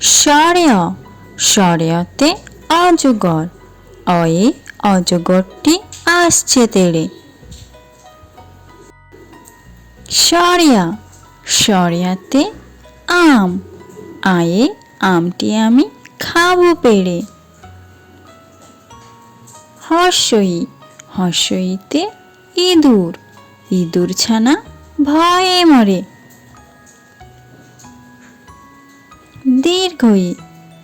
স্বরে অ অজগর। অয়ে অজগরটি আসছে তেড়ে। সরিয়া সরিয়াতে আম। আয়ে আমটি আমি খাব পেড়ে। হর্ষই, হর্ষইতে ইঁদুর। ইঁদুর ছানা ভয়ে মরে। দীর্ঘই,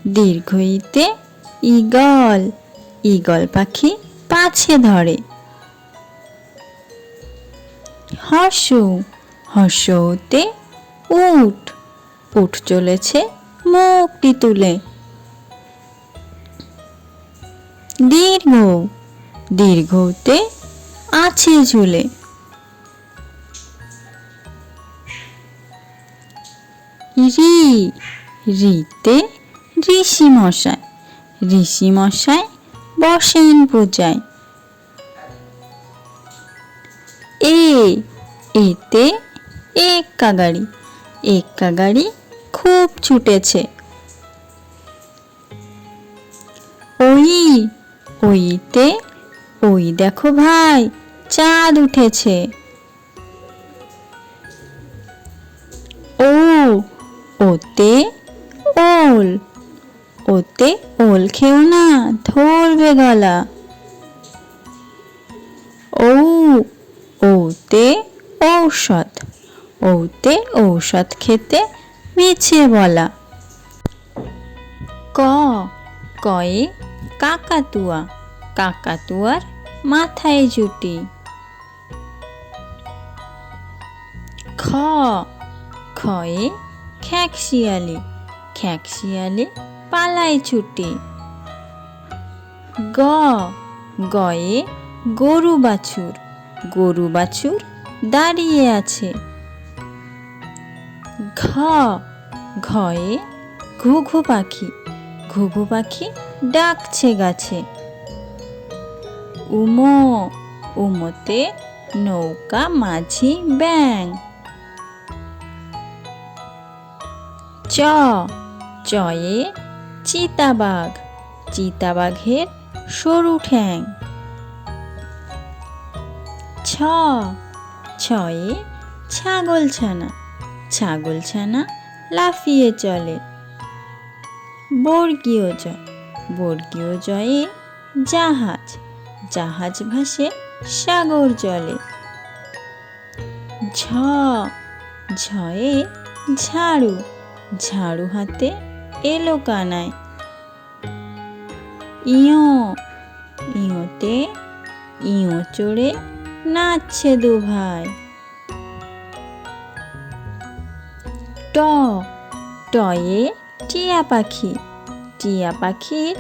দীর্ঘইতে ইগল ইগল পাখি পাছে ধরে। হর্ষ হর্ষতে উট উঠ চলেছে মুখটি তুলে। দীর্ঘ, দীর্ঘতে আছে ঝুলে। রি রিতে ঋষি মশাই ঋষি মশাই বসেন পূজায়। এ, এতে এক্কা গাড়ি এক্কা গাড়ি খুব ছুটেছে। ওই, ওইতে, ওই দেখো ভাই, চাঁদ উঠেছে। ও, ওতে ওল। ওতে ওল খেও না, ধরবে গলা। ও ওতে ঔষধ। ওতে ঔষধ খেতে মিছে বলা। ক, কয়ে কাকাতুয়া। কাকাতুয়ার মাথায় জুটি। খ, খয়ে খ্যাকশিয়ালি খ্যাকশিয়ালি পালাই ছুটি। গ, গয়ে গরু বাছুর। গরু বাছুর দাঁড়িয়ে আছে। ঘ, ঘয়ে ঘুঘু পাখি। ঘুঘু পাখি ডাকছে গাছে। উমো, উমোতে নৌকা মাঝি ব্যাং চ চয়ে চিতাবাঘ। চিতাবাঘের সরু ঠ্যাং। ছ। ছয়ে ছাগল ছানা ছাগল ছানা লাফিয়ে চলে। বর্গীয় জয়। বর্গীয় জয়ে জাহাজ। জাহাজ ভাসে সাগর জলে। ঝ। ঝয়ে ঝাড়ু। ঝাড়ু হাতে এলো কানায়। ইয়, ইয়োতে ইয়ো চড়ে নাচছে দু ভাই ট, টয়ে টিয়া পাখি, টিয়া পাখির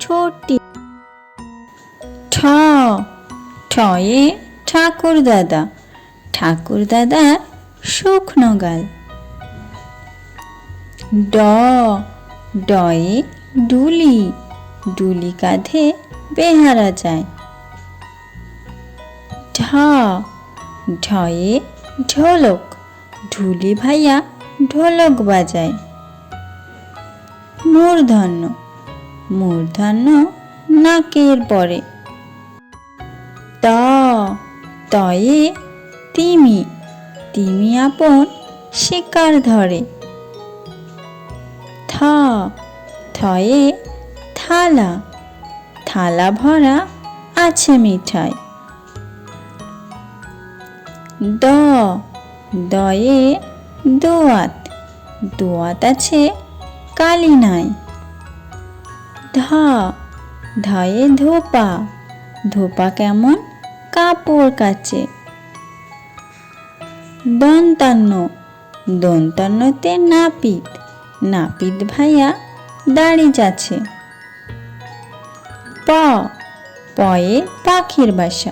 ছোটটি। ঠ ঠয়ে ঠাকুর দাদা, ঠাকুর দাদার শুকনো গাল। ড ডয়ে ডুলি ডুলি কাঁধে বেহারা যায়। ঢ, ঢয়ে ঢোলক, ঢুলি ভাইয়া ঢোলক বাজায়। মূর্ধন্য মূর্ধন্য নাকের পরে। ত, তয়ে তিমি তিমি আপন শিকার ধরে। থয়ে থালা। থালা ভরা আছে মিঠাই। দ, দয়ে দোয়াত। দোয়াত আছে কালি নাই। ধ, ধয়ে ধোপা। ধোপা কেমন? কাপড় কাচে। দন্তান্ন, দন্তান্নতে নাপিত। নাপিত ভাইয়া দাড়ি যাচ্ছে। প, পয়ে পাখির বাসা।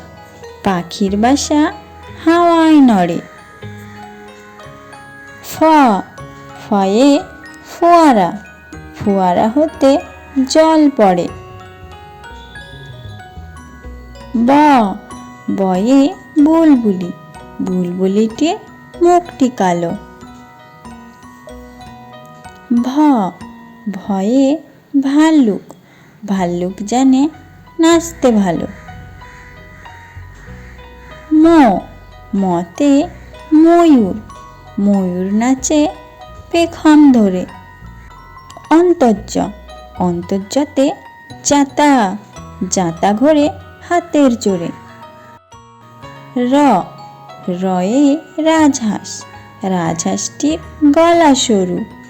পাখির বাসা হাওয়ায় নড়ে। ফ, ফয়ে ফোয়ারা। ফোয়ারা হতে জল পড়ে। ব, বয়ে বুলবুলি। বুলবুলিটির মুখটি কালো। ভ, ভয়ে ভাল্লুক। ভাল্লুক জানে নাচতে ভালো। ম, মতে ময়ূর। ময়ূর নাচে পেখম ধরে। অন্তর্য, অন্তর্যতে জাতা জাতা ঘোরে হাতের জোরে। র, রয়ে রাজহাঁস। রাজহাঁসটির গলা সরু।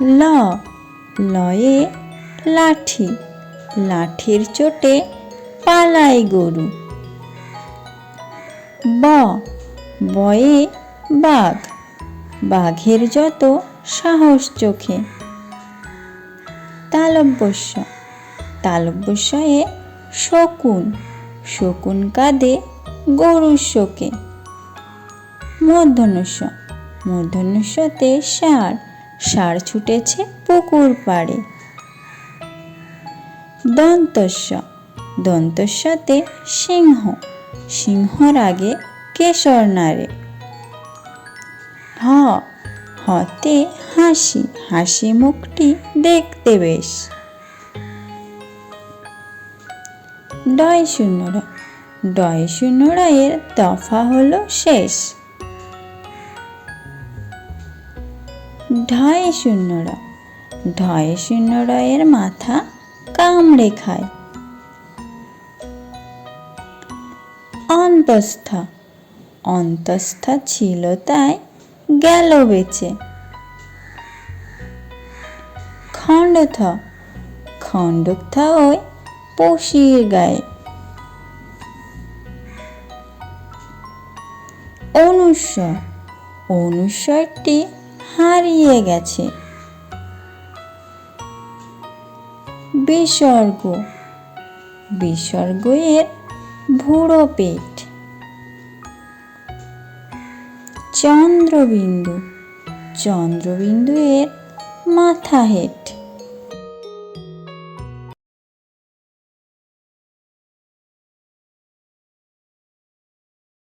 ল। লয়ে লাঠি। লাঠির চোটে পালায় গরু। ব। বয়ে বাঘ। বাঘের যত সাহস চোখে। তালব্যস্য। তালব্যস্যয়ে শকুন। শকুন কাঁদে গরুর শোকে। মূর্ধন্যস্য মূর্ধন্যস্যতে ষাঁড় ষাঁড় ছুটেছে পুকুর পাড়ে। দন্তস্য, দন্তস্যতে সিংহ, সিংহর আগে কেশর হ, হতে হাসি হাসি মুখটি দেখতে বেশ। ডয় শূন্যরা ডয় শূন্যরা এর দফা হলো শেষ। ঢয় শূন্যরা। ঢয় শূন্যরা এর মাথা কামড়ে খায়। অন্তস্থা। অন্তস্থা ছিল তাই গেল বেঁচে। খণ্ডথ। খণ্ডথা ওই পশির গায়ে। অনুস্বর। অনুস্বরটি হারিয়ে গেছে। বিসর্গ। বিসর্গ এর ভুড়ো পেট। চন্দ্রবিন্দু। চন্দ্রবিন্দু এর মাথা হেট।